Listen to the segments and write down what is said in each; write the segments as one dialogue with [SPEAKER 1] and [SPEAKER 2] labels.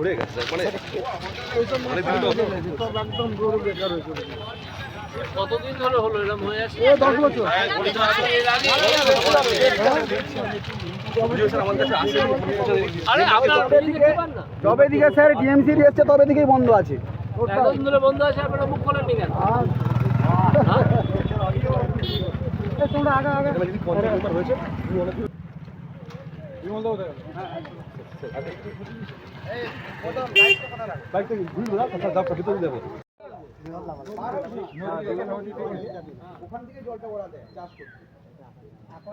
[SPEAKER 1] পড়ে গেছে মানে মানে
[SPEAKER 2] কতদিন ধরে হলো এরকম হয়ে আছে?
[SPEAKER 1] ভিডিও স্যার
[SPEAKER 2] আরে আপনারা না।
[SPEAKER 3] যবে দিকে ডিএমসি এসছে তবে দিকেই বন্ধ আছে।
[SPEAKER 2] এতদিন ধরে বন্ধ আছে আপনারা মুখ খোলেননি কেন?
[SPEAKER 3] তোমরা আগে আগে।
[SPEAKER 1] এখানে হয়েছে
[SPEAKER 3] ওখান থেকে জলটা ওরা দেয় চাষ করতে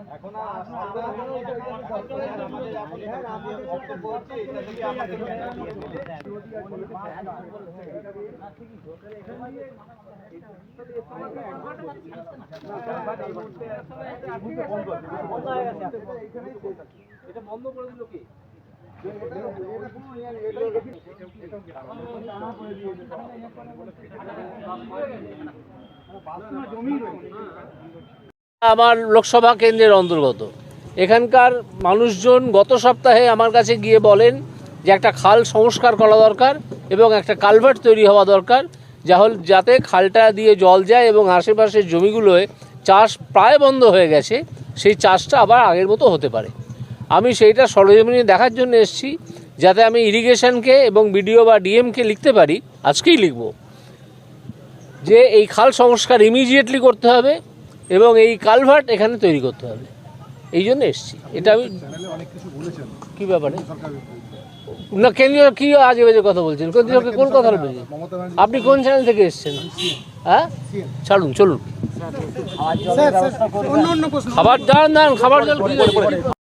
[SPEAKER 3] এখন
[SPEAKER 2] এটা বন্ধ করে দিল কি? আমার লোকসভা কেন্দ্রের অন্তর্গত। এখানকার মানুষজন গত সপ্তাহে আমার কাছে গিয়ে বলেন যে একটা খাল সংস্কার করা দরকার এবং একটা কালভার্ট তৈরি হওয়া দরকার যা হল যাতে খালটা দিয়ে জল যায় এবং আশেপাশের জমিগুলোয় চাষ প্রায় বন্ধ হয়ে গেছে, সেই চাষটা আবার আগের মতো হতে পারে। আমি সেইটা সরজমিনে দেখার জন্য এসেছি যাতে আমি ইরিগেশনকে এবং বিডিও বা ডিএমকে লিখতে পারি আজকেই লিখব। যে এই খাল সংস্কার ইমিডিয়েটলি করতে হবে এবং এই কালভার্ট এখানে তৈরি করতে হবে। এই জন্য এসছি। এটা আমি কি ব্যাপারে? না কেন্দ্রীয় কি আজে বাজে কথা বলছেন? কেন্দ্রীয় কোন কথা বলছেন? আপনি কোন চ্যানেল থেকে এসেছেন? হ্যাঁ? ছাড়ুন চলুন।
[SPEAKER 3] অন্য অন্য প্রশ্ন।
[SPEAKER 2] খাবার দান দান খাবার জল